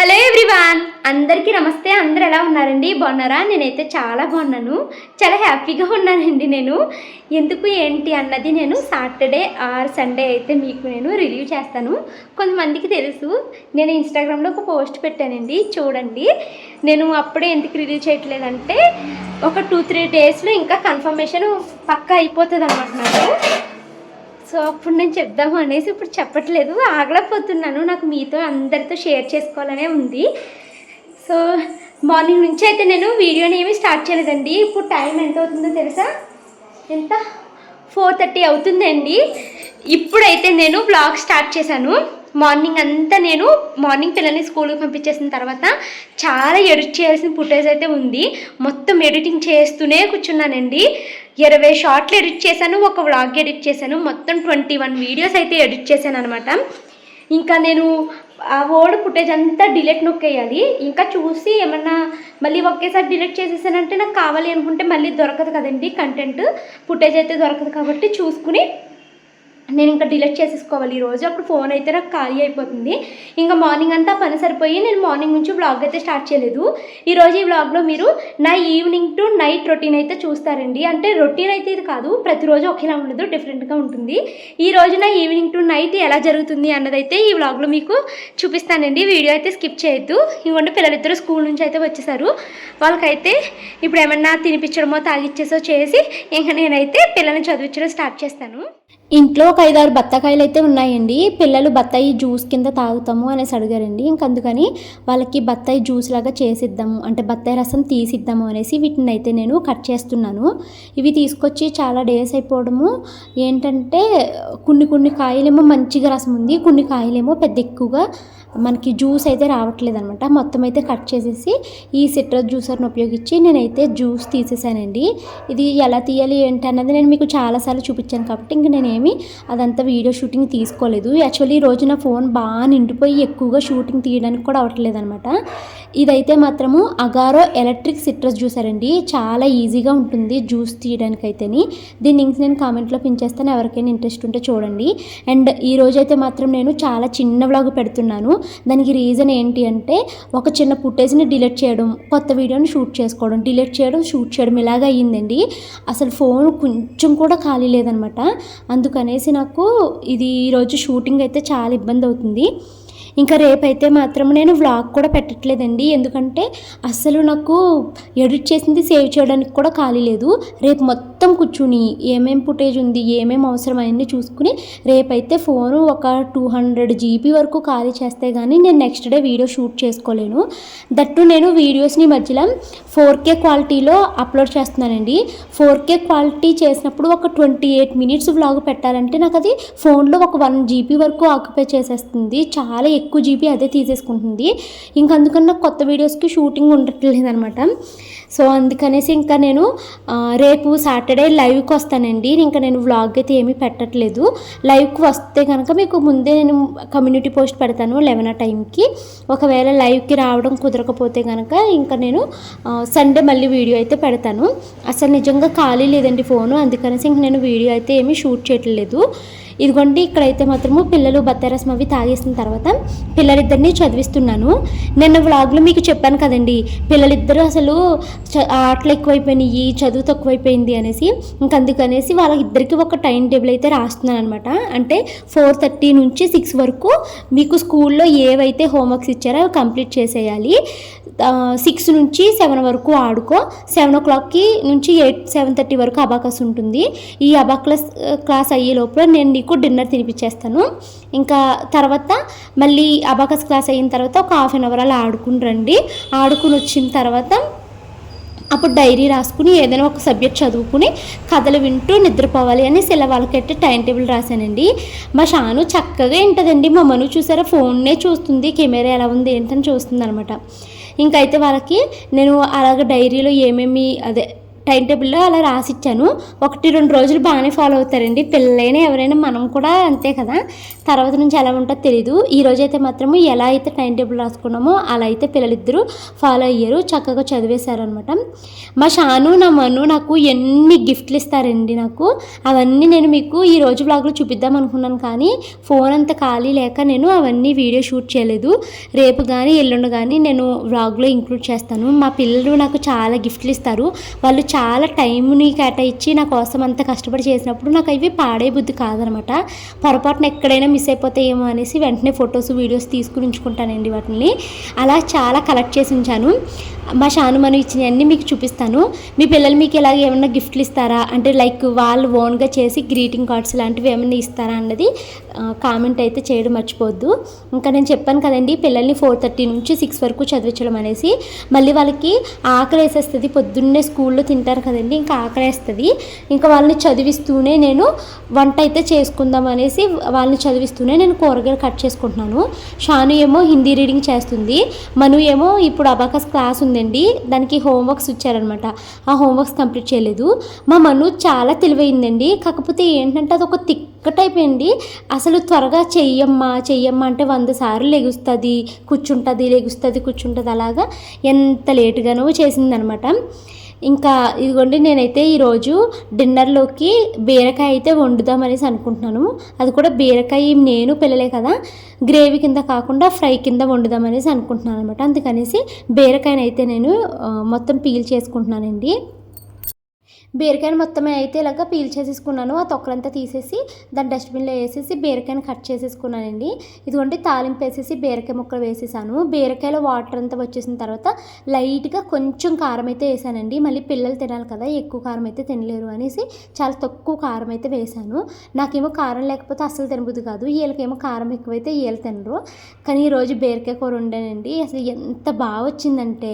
Hello everyone అందరికీ నమస్తే. అందరు ఎలా ఉన్నారండి? బాగున్నారా? నేనైతే చాలా బాగున్నాను. చాలా హ్యాపీగా ఉన్నానండి నేను. ఎందుకు ఏంటి అన్నది నేను సాటర్డే ఆర్ సండే అయితే మీకు నేను రివ్యూ చేస్తాను. కొంతమందికి తెలుసు నేను ఇన్స్టాగ్రామ్లో ఒక పోస్ట్ పెట్టానండి. చూడండి. నేను అప్పుడే ఎందుకు రివ్యూ చేయట్లేదంటే ఒక టూ త్రీ డేస్లో ఇంకా కన్ఫర్మేషన్ పక్కా అయిపోతుంది అనమాట నాకు. అప్పుడు నేను చెప్దాము అనేసి ఇప్పుడు చెప్పట్లేదు ఆగలేకపోతున్నాను. నాకు మీతో అందరితో షేర్ చేసుకోవాలనే ఉంది. సో మార్నింగ్ నుంచి అయితే నేను వీడియోని ఏమీ స్టార్ట్ చేయలేదండి. ఇప్పుడు టైం ఎంత అవుతుందో తెలుసా? ఎంత? ఫోర్ థర్టీ అవుతుందండి. ఇప్పుడైతే నేను బ్లాగ్ స్టార్ట్ చేశాను. మార్నింగ్ అంతా నేను మార్నింగ్ పిల్లల్ని స్కూల్కి పంపించేసిన తర్వాత చాలా ఎడిట్ చేయాల్సిన ఫుటేజ్ అయితే ఉంది. మొత్తం ఎడిటింగ్ చేస్తూనే కూర్చున్నానండి. ఇరవై షార్ట్లు ఎడిట్ చేశాను ఒక వ్లాగ్ ఎడిట్ చేశాను. మొత్తం ట్వంటీ వన్ వీడియోస్ అయితే ఎడిట్ చేశాను అనమాట ఇంకా నేను ఆ వర్డ్ ఫుటేజ్ అంతా డిలీట్ నొక్కేయాలి. ఇంకా చూసి ఏమన్నా మళ్ళీ ఒకేసారి డిలీట్ చేసేసానంటే నాకు కావాలి అనుకుంటే మళ్ళీ దొరకదు కదండి. కంటెంట్ ఫుటేజ్ అయితే దొరకదు కాబట్టి చూసుకుని నేను ఇంకా డిలీట్ చేసేసుకోవాలి. ఈరోజు అప్పుడు ఫోన్ అయితే నాకు ఖాళీ అయిపోతుంది. ఇంకా మార్నింగ్ అంతా పని సరిపోయి నేను మార్నింగ్ నుంచి బ్లాగ్ అయితే స్టార్ట్ చేయలేదు. ఈరోజు ఈ బ్లాగ్లో మీరు నా ఈవినింగ్ టు నైట్ రొటీన్ అయితే చూస్తారండి. అంటే రొటీన్ అయితే ఇది కాదు ప్రతిరోజు ఒకేలా ఉండదు డిఫరెంట్గా ఉంటుంది. ఈ రోజు నా ఈవినింగ్ టు నైట్ ఎలా జరుగుతుంది అన్నదైతే ఈ బ్లాగ్లో మీకు చూపిస్తానండి. వీడియో అయితే స్కిప్ చేయొద్దు. ఇవ్వండి పిల్లలిద్దరూ స్కూల్ నుంచి అయితే వచ్చేసారు. వాళ్ళకైతే ఇప్పుడు ఏమన్నా తినిపించడమో తాగిచ్చేసో చేసి ఇంకా నేనైతే పిల్లల్ని చదివించడం స్టార్ట్ చేస్తాను. ఇంట్లో ఒక ఐదారు బత్తాకాయలు అయితే ఉన్నాయండి. పిల్లలు బత్తాయి జ్యూస్ కింద తాగుతాము అనేసి అడిగారండి. ఇంక అందుకని వాళ్ళకి బత్తాయి జ్యూస్ లాగా చేసిద్దాము అంటే బత్తాయి రసం తీసిద్దాము అనేసి వీటిని అయితే నేను కట్ చేస్తున్నాను. ఇవి తీసుకొచ్చి చాలా డేస్ అయిపోవడము. ఏంటంటే కొన్ని కొన్ని కాయలేమో మంచిగా రసం ఉంది కొన్ని కాయలేమో పెద్ద ఎక్కువగా మనకి జ్యూస్ అయితే రావట్లేదు అనమాట మొత్తం అయితే కట్ చేసేసి ఈ సిట్రస్ జ్యూసర్ని ఉపయోగించి నేనైతే జ్యూస్ తీసేసానండి. ఇది ఎలా తీయాలి ఏంటి అన్నది నేను మీకు చాలాసార్లు చూపించాను కాబట్టి ఇంక నేనేమి అదంతా వీడియో షూటింగ్ తీసుకోలేదు. యాక్చువల్లీ ఈ రోజు నా ఫోన్ బాగా నిండిపోయి ఎక్కువగా షూటింగ్ తీయడానికి కూడా అవ్వట్లేదు అనమాట ఇదైతే మాత్రము అగారో ఎలక్ట్రిక్ సిట్రస్ జ్యూసర్ అండి. చాలా ఈజీగా ఉంటుంది జ్యూస్ తీయడానికి అయితేని దీని లింక్స్ నేను కామెంట్లో పించేస్తాను ఎవరికైనా ఇంట్రెస్ట్ ఉంటే చూడండి. అండ్ ఈ రోజైతే మాత్రం నేను చాలా చిన్న వ్లాగ్ పెడుతున్నాను. దానికి రీజన్ ఏంటి అంటే ఒక చిన్న ఫుటేజ్ని డిలీట్ చేయడం కొత్త వీడియోని షూట్ చేసుకోవడం డిలీట్ చేయడం షూట్ చేయడం ఇలాగ అయ్యిందండి. అసలు ఫోన్ కొంచెం కూడా ఖాళీ లేదనమాట. అందుకనేసి నాకు ఇది ఈరోజు షూటింగ్ అయితే చాలా ఇబ్బంది అవుతుంది. ఇంకా రేపైతే మాత్రం నేను వ్లాగ్ కూడా పెట్టట్లేదండి. ఎందుకంటే అస్సలు నాకు ఎడిట్ చేసింది సేవ్ చేయడానికి కూడా ఖాళీ లేదు. రేపు మొత్తం కూర్చుని ఏమేం ఫుటేజ్ ఉంది ఏమేం అవసరం చూసుకుని రేపైతే ఫోను ఒక టూ హండ్రెడ్ జీబీ వరకు ఖాళీ చేస్తే కానీ నేను నెక్స్ట్ డే వీడియో షూట్ చేసుకోలేను. దట్టు నేను వీడియోస్ని మధ్యలో ఫోర్ కే క్వాలిటీలో అప్లోడ్ చేస్తున్నానండి. ఫోర్ కే క్వాలిటీ చేసినప్పుడు ఒక ట్వంటీ ఎయిట్ మినిట్స్ వ్లాగ్ పెట్టాలంటే నాకు అది ఫోన్లో ఒక వన్ జీబీ వరకు ఆక్యుపై చేసేస్తుంది. చాలా ఎక్కువ జీబీ అదే తీసేసుకుంటుంది. ఇంకా అందుకని నాకు కొత్త వీడియోస్కి షూటింగ్ ఉండట్లేదు అనమాట సో అందుకనేసి ఇంకా నేను రేపు సాటర్డే లైవ్కి వస్తానండి. ఇంకా నేను వ్లాగ్ అయితే ఏమీ పెట్టట్లేదు. లైవ్కి వస్తే కనుక మీకు ముందే నేను కమ్యూనిటీ పోస్ట్ పెడతాను లెవెన్ ఆ టైంకి ఒకవేళ లైవ్కి రావడం కుదరకపోతే కనుక ఇంకా నేను సండే మళ్ళీ వీడియో అయితే పెడతాను. అసలు నిజంగా ఖాళీ లేదండి ఫోను. అందుకనేసి ఇంక నేను వీడియో అయితే ఏమీ షూట్ చేయట్లేదు. ఇదిగోండి ఇక్కడైతే మాత్రము పిల్లలు బత్తారసం అవి తాగేసిన తర్వాత పిల్లలిద్దరిని చదివిస్తున్నాను. నిన్న వ్లాగ్లో మీకు చెప్పాను కదండి పిల్లలిద్దరూ అసలు చ- ఆటలు ఎక్కువైపోయినాయి చదువు తక్కువైపోయింది అనేసి. ఇంక అందుకనేసి వాళ్ళిద్దరికి ఒక టైం టేబుల్ అయితే రాస్తున్నాను అనమాట అంటే ఫోర్ థర్టీ నుంచి సిక్స్ వరకు మీకు స్కూల్లో ఏవైతే హోంవర్క్స్ ఇచ్చారో అవి కంప్లీట్ చేసేయాలి. సిక్స్ నుంచి సెవెన్ వరకు ఆడుకో. సెవెన్ ఓ క్లాక్కి నుంచి ఎయిట్ సెవెన్ థర్టీ వరకు అబాకస్ ఉంటుంది. ఈ అబాక్లస్ క్లాస్ అయ్యే లోపల నేను నీకు డిన్నర్ తినిపించేస్తాను. ఇంకా తర్వాత మళ్ళీ అబాకస్ క్లాస్ అయిన తర్వాత ఒక హాఫ్ అన్ అవర్ అలా ఆడుకుని రండి. ఆడుకుని వచ్చిన తర్వాత అప్పుడు డైరీ రాసుకుని ఏదైనా ఒక సబ్జెక్ట్ చదువుకుని కథలు వింటూ నిద్రపోవాలి అని ఇలా వాళ్ళకైతే టైం టేబుల్ రాశానండి. మా షాను చక్కగా వింటదండి. మా మను చూసారా? ఫోన్నే చూస్తుంది. కెమెరా ఎలా ఉంది? ఏంటని చూస్తుంది అనమాట ఇంకైతే వాళ్ళకి నేను అలాగ డైరీలో ఏమేమి అదే టైం టేబుల్లో అలా రాసిచ్చాను. ఒకటి రెండు రోజులు బాగానే ఫాలో అవుతారండి. పిల్లలైనా ఎవరైనా మనం కూడా అంతే కదా. తర్వాత నుంచి ఎలా ఉంటుందో తెలీదు. ఈ రోజు అయితే మాత్రము ఎలా అయితే టైం టేబుల్ రాసుకున్నామో అలా అయితే పిల్లలిద్దరూ ఫాలో అయ్యారు. చక్కగా చదివేశారనమాట మా షాను నా మను నాకు ఎన్ని గిఫ్ట్లు ఇస్తారండి నాకు. అవన్నీ నేను మీకు ఈ రోజు బ్లాగ్లో చూపిద్దాం అనుకున్నాను కానీ ఫోన్ అంత ఖాళీ లేక నేను అవన్నీ వీడియో షూట్ చేయలేదు. రేపు కానీ ఎల్లుండి కానీ నేను వ్లాగ్లో ఇంక్లూడ్ చేస్తాను. మా పిల్లలు నాకు చాలా గిఫ్ట్లు ఇస్తారు. వాళ్ళు చాలా టైంని కేటాయించి నా కోసం అంత కష్టపడి చేసినప్పుడు నాకు అవి పాడే బుద్ధి కాదనమాట. పొరపాటున ఎక్కడైనా మిస్ అయిపోతాయేమో అనేసి వెంటనే ఫొటోస్ వీడియోస్ తీసుకుని ఉంచుకుంటానండి వాటిని. అలా చాలా కలెక్ట్ చేసి ఉంచాను. మా షానుమను ఇచ్చినవన్నీ మీకు చూపిస్తాను. మీ పిల్లలు మీకు ఇలాగ ఏమన్నా గిఫ్ట్లు ఇస్తారా? అంటే లైక్ వాళ్ళు ఓన్గా చేసి గ్రీటింగ్ కార్డ్స్ లాంటివి ఏమన్నా ఇస్తారా అన్నది కామెంట్ అయితే చేయడం మర్చిపోద్దు ఇంకా నేను చెప్పాను కదండి పిల్లల్ని ఫోర్ థర్టీ నుంచి సిక్స్ వరకు చదివించడం అనేసి. మళ్ళీ వాళ్ళకి ఆకలి వేసేస్తుంది పొద్దున్నే స్కూల్లో తింటారు కదండి ఇంకా ఆకలేస్తుంది. ఇంకా వాళ్ళని చదివిస్తూనే నేను వంట అయితే చేసుకుందాం అనేసి వాళ్ళని చదివిస్తూనే నేను కూరగాయలు కట్ చేసుకుంటున్నాను. షాను ఏమో హిందీ రీడింగ్ చేస్తుంది. మను ఏమో ఇప్పుడు అబాకస్ క్లాస్ ఉందండి. దానికి హోంవర్క్స్ ఇచ్చారనమాట. ఆ హోంవర్క్స్ కంప్లీట్ చేయలేదు. మా మను చాలా తెలివైందండి. కాకపోతే ఏంటంటే అది ఒక తిక్కటైపోయింది అసలు త్వరగా చెయ్యమ్మా చెయ్యమ్మా అంటే వంద సార్లు లెగుస్తుంది కూర్చుంటుంది లెగుస్తుంది కూర్చుంటుంది అలాగా ఎంత లేటుగానో చేసిందనమాట. ఇంకా ఇదిగోండి నేనైతే ఈరోజు డిన్నర్లోకి బీరకాయ అయితే వండుదాం అనేసి అనుకుంటున్నాను. అది కూడా బీరకాయ నేను పిల్లలే కదా. గ్రేవీ కింద కాకుండా ఫ్రై కింద వండుదాం అనేసి అనుకుంటున్నాను అనమాట అందుకనేసి బీరకాయనైతే నేను మొత్తం పీల్ చేసుకుంటున్నానండి. బీరకాయని మొత్తం అయితే ఇలాగ పీల్ చేసేసుకున్నాను. ఆ తొక్కలంతా తీసేసి దాన్ని డస్ట్బిన్లో వేసేసి బీరకాయని కట్ చేసేసుకున్నానండి. ఇదిగోండి తాలింపు వేసేసి బీరకాయ ముక్కలు వేసేసాను. బీరకాయలో వాటర్ అంతా వచ్చేసిన తర్వాత లైట్గా కొంచెం కారం అయితే వేసానండి. మళ్ళీ పిల్లలు తినాలి కదా ఎక్కువ కారం అయితే తినలేరు అనేసి చాలా తక్కువ కారం అయితే వేసాను. నాకేమో కారం లేకపోతే అస్సలు తినబుద్ది కాదు. వీళ్ళకేమో కారం ఎక్కువైతే వీళ్ళు తినరు. కానీ ఈరోజు బీరకాయ కూర వండానండి. అసలు ఎంత బాగా వచ్చిందంటే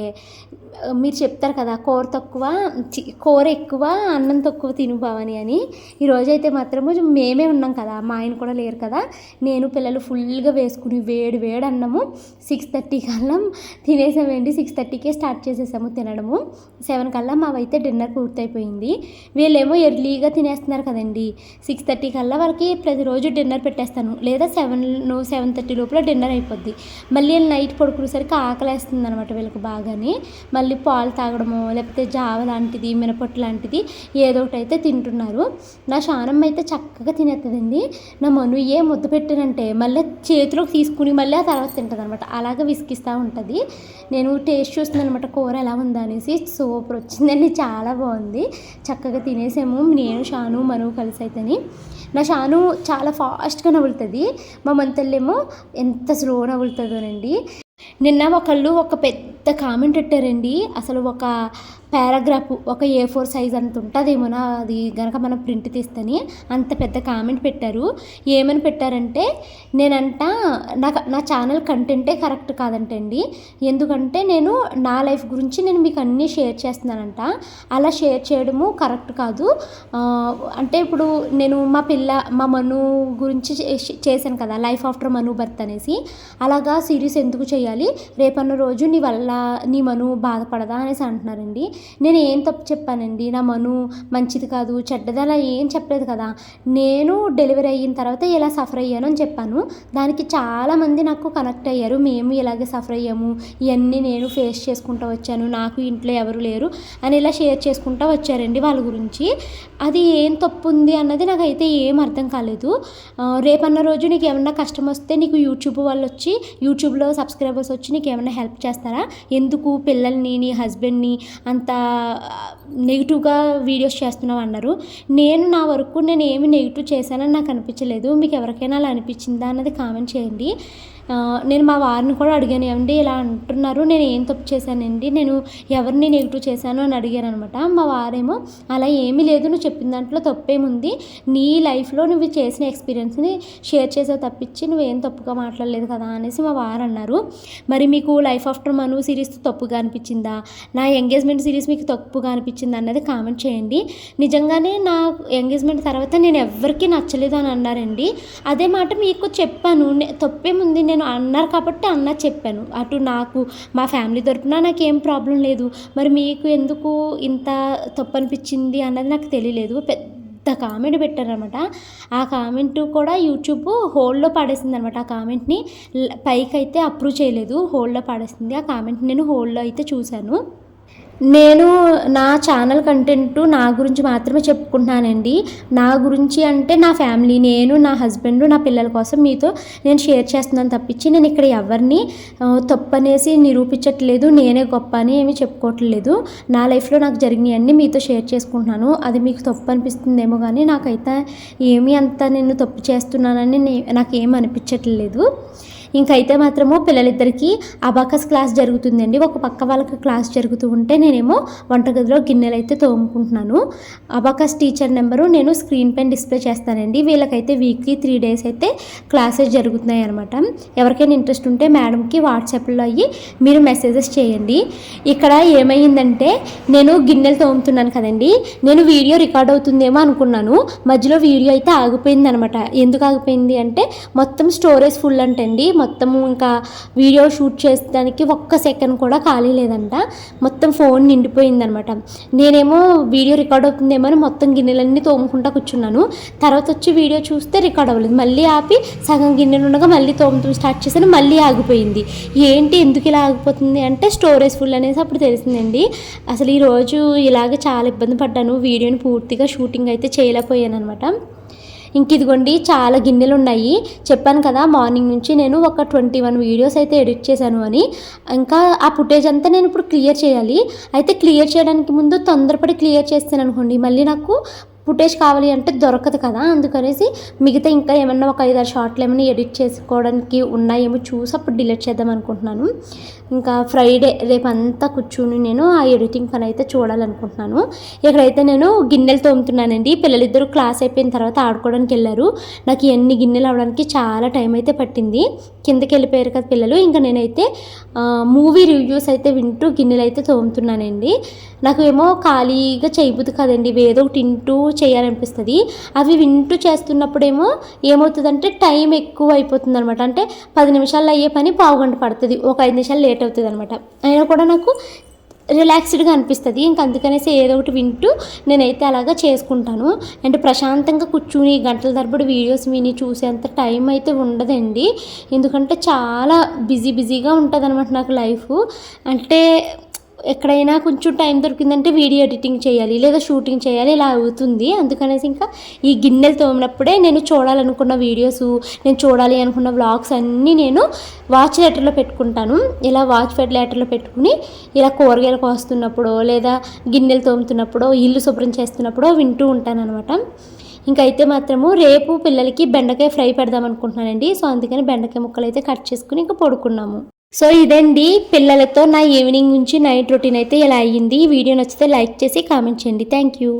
మీరు చెప్తారు కదా కూర తక్కువ చి- కూర ఎక్కువ అన్నం తక్కువ తిను భవాని అని. ఈరోజు అయితే మాత్రము మేమే ఉన్నాం కదా మా ఆయన కూడా లేరు కదా నేను పిల్లలు ఫుల్గా వేసుకుని వేడి వేడి అన్నము సిక్స్ థర్టీ కల్లా తినేసామండి సిక్స్ థర్టీకే స్టార్ట్ చేసేసాము తినడము. సెవెన్ కల్లా మావైతే డిన్నర్ పూర్తయిపోయింది. వీళ్ళేమో ఎర్లీగా తినేస్తున్నారు కదండి. సిక్స్ థర్టీ కల్లా వాళ్ళకి ప్రతిరోజు డిన్నర్ పెట్టేస్తాను. లేదా సెవెన్ సెవెన్ థర్టీ లోపల డిన్నర్ అయిపోద్ది. మళ్ళీ వీళ్ళు నైట్ పడుకునేసరికి ఆకలేస్తుంది అనమాట వీళ్ళకి బాగానే. మళ్ళీ మళ్ళీ పాలు తాగడమో లేకపోతే జావ లాంటిది మినపట్టు లాంటిది ఏదో ఒకటి అయితే తింటున్నారు. నా శానమ్మ అయితే చక్కగా తినేస్తుందండి నా మను ఏ ముద్ద పెట్టానంటే మళ్ళీ చేతిలోకి తీసుకుని మళ్ళీ ఆ తర్వాత తింటుంది అనమాట అలాగే విసిగిస్తూ ఉంటుంది. నేను టేస్ట్ చూస్తున్నాను అనమాట కూర ఎలా ఉందా అనేసి సూపర్ వచ్చిందండి చాలా బాగుంది. చక్కగా తినేసాము. నేను షాను మను కలిసి అయితేని నా షాను చాలా ఫాస్ట్గా నవ్వులుతుంది. మా మంతల్లేమో ఎంత స్లో నవ్వులుతుందోనండి. నిన్న ఒకళ్ళు ఒక పెద్ద కామెంట్ పెట్టారండి. అసలు ఒక పారాగ్రాఫ్ ఒక ఏ ఫోర్ సైజ్ అంత ఉంటుందేమో అది గనక మనం ప్రింట్ తీస్తేనే అంత పెద్ద కామెంట్ పెట్టారు. ఏమని పెట్టారంటే నేనంట నాకు నా ఛానల్ కంటెంటే కరెక్ట్ కాదంటండి. ఎందుకంటే నేను నా లైఫ్ గురించి నేను మీకు అన్నీ షేర్ చేస్తున్నానంట. అలా షేర్ చేయడము కరెక్ట్ కాదు. అంటే ఇప్పుడు నేను మా పిల్ల మా మను గురించి చే- చేశాను కదా లైఫ్ ఆఫ్టర్ మను బర్త్ అనేసి. అలాగా సిరీస్ ఎందుకు చేయాలి? రేపన్న రోజు నీ వల్ల నీ మను బాధపడదా అనేసి అంటున్నారండి. నేను ఏం తప్పు చెప్పానండి? నా మను మంచిది కాదు చెడ్డది అలా ఏం చెప్పలేదు కదా. నేను డెలివరీ అయిన తర్వాత ఇలా సఫర్ అయ్యాను అని చెప్పాను. దానికి చాలామంది నాకు కనెక్ట్ అయ్యారు. మేము ఇలాగే సఫర్ అయ్యాము. ఇవన్నీ నేను ఫేస్ చేసుకుంటూ వచ్చాను. నాకు ఇంట్లో ఎవరు లేరు అని ఇలా షేర్ చేసుకుంటూ వచ్చారండి వాళ్ళ గురించి. అది ఏం తప్పు ఉంది అన్నది నాకైతే ఏం అర్థం కాలేదు. రేపన్న రోజు నీకు ఏమన్నా కష్టం వస్తే నీకు యూట్యూబ్ వాళ్ళు వచ్చి యూట్యూబ్లో సబ్స్క్రైబర్స్ వచ్చి నీకు ఏమైనా హెల్ప్ చేస్తారా? ఎందుకు పిల్లల్ని నీ హస్బెండ్ని అంత నెగిటివ్గా వీడియోస్ చేస్తున్నావు అన్నారు నేను నా వరకు నేను ఏమి నెగిటివ్ చేశానని నాకు అనిపించలేదు. మీకు ఎవరికైనా అలా అనిపించిందా అన్నది కామెంట్ చేయండి. నేను మా వారిని కూడా అడిగాను ఏమండి ఇలా అంటున్నారు నేను ఏం తప్పు చేశానండి? నేను ఎవరిని నెగిటివ్ చేశాను? అని అడిగాను అనమాట. మా వారేమో అలా ఏమీ లేదు నువ్వు చెప్పిన దాంట్లో తప్పేముంది? నీ లైఫ్లో నువ్వు చేసిన ఎక్స్పీరియన్స్ని షేర్ చేసే తప్పించి నువ్వేం తప్పుగా మాట్లాడలేదు కదా? అనేసి మా వారు అన్నారు. మరి మీకు లైఫ్ ఆఫ్టర్ మను సిరీస్ తప్పుగా అనిపించిందా? నా ఎంగేజ్మెంట్ సిరీస్ మీకు తప్పుగా అనిపించిందా? అన్నది కామెంట్ చేయండి. నిజంగానే నా ఎంగేజ్మెంట్ తర్వాత నేను ఎవరికీ నచ్చలేదు అని అన్నారండి. అదే మాట మీకు చెప్పాను తప్పేముంది? నేను నేను అన్నారు కాబట్టి అన్న చెప్పాను. అటు నాకు మా ఫ్యామిలీ తరపున నాకేం ప్రాబ్లం లేదు. మరి మీకు ఎందుకు ఇంత తప్పు అనిపించింది అన్నది నాకు తెలియలేదు. పెద్ద కామెంట్ పెట్టారనమాట ఆ కామెంట్ కూడా యూట్యూబ్ హోల్డ్లో పాడేసింది అనమాట ఆ కామెంట్ని పైకి అయితే అప్రూవ్ చేయలేదు. హోల్డ్లో పాడేసింది. ఆ కామెంట్ నేను హోల్డ్లో అయితే చూశాను. నేను నా ఛానల్ కంటెంట్ నా గురించి మాత్రమే చెప్పుకుంటున్నానండి. నా గురించి అంటే నా ఫ్యామిలీ నేను నా హస్బెండ్ నా పిల్లల కోసం మీతో నేను షేర్ చేస్తున్నాను తప్పించి నేను ఇక్కడ ఎవరిని తప్పనేసి నిరూపించట్లేదు నేనే గొప్ప అని ఏమీ చెప్పుకోవట్లేదు. నా లైఫ్లో నాకు జరిగినవన్నీ మీతో షేర్ చేసుకుంటున్నాను. అది మీకు తప్పు అనిపిస్తుందేమో కానీ నాకైతే ఏమీ అంత నేను తప్పు చేస్తున్నానని నాకు ఏం అనిపించట్లేదు. ఇంకైతే మాత్రము పిల్లలిద్దరికీ అబాకస్ క్లాస్ జరుగుతుందండి. ఒక పక్క వాళ్ళకి క్లాస్ జరుగుతూ ఉంటే నేనేమో వంటగదిలో గిన్నెలు అయితే తోముకుంటున్నాను. అబాకస్ టీచర్ నెంబరు నేను స్క్రీన్ పైన డిస్ప్లే చేస్తానండి. వీళ్ళకైతే వీక్లీ త్రీ డేస్ అయితే క్లాసెస్ జరుగుతున్నాయి అనమాట ఎవరికైనా ఇంట్రెస్ట్ ఉంటే మేడంకి వాట్సాప్లో అయ్యి మీరు మెసేజెస్ చేయండి. ఇక్కడ ఏమైందంటే నేను గిన్నెలు తోముతున్నాను కదండి. నేను వీడియో రికార్డ్ అవుతుందేమో అనుకున్నాను. మధ్యలో వీడియో అయితే ఆగిపోయింది అనమాట ఎందుకు ఆగిపోయింది అంటే మొత్తం స్టోరేజ్ ఫుల్ అంటండి. మొత్తము ఇంకా వీడియో షూట్ చేసేదానికి ఒక్క సెకండ్ కూడా ఖాళీ లేదంట. మొత్తం ఫోన్ నిండిపోయిందనమాట. నేనేమో వీడియో రికార్డ్ అవుతుందేమో అని మొత్తం గిన్నెలన్నీ తోముకుంటా కూర్చున్నాను. తర్వాత వచ్చి వీడియో చూస్తే రికార్డ్ అవ్వలేదు. మళ్ళీ ఆపి సగం గిన్నెలు ఉండగా మళ్ళీ తోముతూ స్టార్ట్ చేశాను. మళ్ళీ ఆగిపోయింది. ఏంటి ఎందుకు ఇలా ఆగిపోతుంది అంటే స్టోరేజ్ ఫుల్ అనేసి అప్పుడు తెలిసిందండి. అసలు ఈరోజు ఇలాగ చాలా ఇబ్బంది పడ్డాను. వీడియోని పూర్తిగా షూటింగ్ అయితే చేయలేకపోయాను అనమాట ఇంక ఇదిగోండి చాలా గిన్నెలు ఉన్నాయి చెప్పాను కదా మార్నింగ్ నుంచి నేను ఒక ట్వంటీ వన్ వీడియోస్ అయితే ఎడిట్ చేశాను అని. ఇంకా ఆ ఫుటేజ్ అంతా నేను ఇప్పుడు క్లియర్ చేయాలి. అయితే క్లియర్ చేయడానికి ముందు తొందరపడి క్లియర్ చేస్తాను అనుకోండి. మళ్ళీ నాకు ఫుటేజ్ కావాలి అంటే దొరకదు కదా అందుకనేసి మిగతా ఇంకా ఏమన్నా ఒక ఐదారు షార్ట్లు ఏమైనా ఎడిట్ చేసుకోవడానికి ఉన్నాయేమో చూసి అప్పుడు డిలీట్ చేద్దాం అనుకుంటున్నాను. ఇంకా ఫ్రైడే రేపంతా కూర్చుని నేను ఆ ఎడిటింగ్ పని అయితే చూడాలనుకుంటున్నాను. ఇక్కడైతే నేను గిన్నెలు తోముతున్నానండి. పిల్లలిద్దరూ క్లాస్ అయిపోయిన తర్వాత ఆడుకోవడానికి వెళ్ళారు. నాకు ఎన్ని గిన్నెలు అవడానికి చాలా టైం అయితే పట్టింది. కిందకి వెళ్ళిపోయారు కదా పిల్లలు. ఇంకా నేనైతే మూవీ రివ్యూస్ అయితే వింటూ గిన్నెలు అయితే తోముతున్నానండి. నాకు ఏమో ఖాళీగా చేయబుద్ది కదండి. ఏదో ఒకటి వింటూ చేయాలనిపిస్తుంది. అవి వింటూ చేస్తున్నప్పుడేమో ఏమవుతుందంటే టైం ఎక్కువ అయిపోతుంది అనమాట అంటే పది నిమిషాల్లో అయ్యే పని పావు గంట పడుతుంది. ఒక ఐదు నిమిషాలు లేట్ అవుతుంది అనమాట అయినా కూడా నాకు రిలాక్స్డ్గా అనిపిస్తుంది. ఇంక అందుకనేసి ఏదో ఒకటి వింటూ నేనైతే అలాగా చేసుకుంటాను. అండ్ ప్రశాంతంగా కూర్చుని గంటల తరబడి వీడియోస్ విని చూసేంత టైం అయితే ఉండదండి. ఎందుకంటే చాలా బిజీ బిజీగా ఉంటుంది అనమాట నాకు లైఫ్. అంటే ఎక్కడైనా కొంచెం టైం దొరికిందంటే వీడియో ఎడిటింగ్ చేయాలి లేదా షూటింగ్ చేయాలి ఇలా అవుతుంది. అందుకనేసి ఇంకా ఈ గిన్నెలు తోమినప్పుడే నేను చూడాలనుకున్న వీడియోస్ నేను చూడాలి అనుకున్న వ్లాగ్స్ అన్నీ నేను వాచ్ లెటర్లో పెట్టుకుంటాను. ఇలా వాచ్ ఫెడ్ లెటర్లో పెట్టుకుని ఇలా కూరగాయలు కోస్తున్నప్పుడు లేదా గిన్నెలు తోముతున్నప్పుడు ఇల్లు శుభ్రం చేస్తున్నప్పుడు వింటూ ఉంటాను అనమాట ఇంకైతే మాత్రము రేపు పిల్లలకి బెండకాయ ఫ్రై పెడదాం అనుకుంటున్నానండి. సో అందుకని బెండకాయ ముక్కలు అయితే కట్ చేసుకుని ఇంకా పడుకున్నాము. సో ఇదండి పిల్లలతో నా ఈవినింగ్ నుంచి నైట్ రొటీన్ అయితే ఇలా అయ్యింది? వీడియో నచ్చితే లైక్ చేసి కామెంట్ చేయండి. Thank you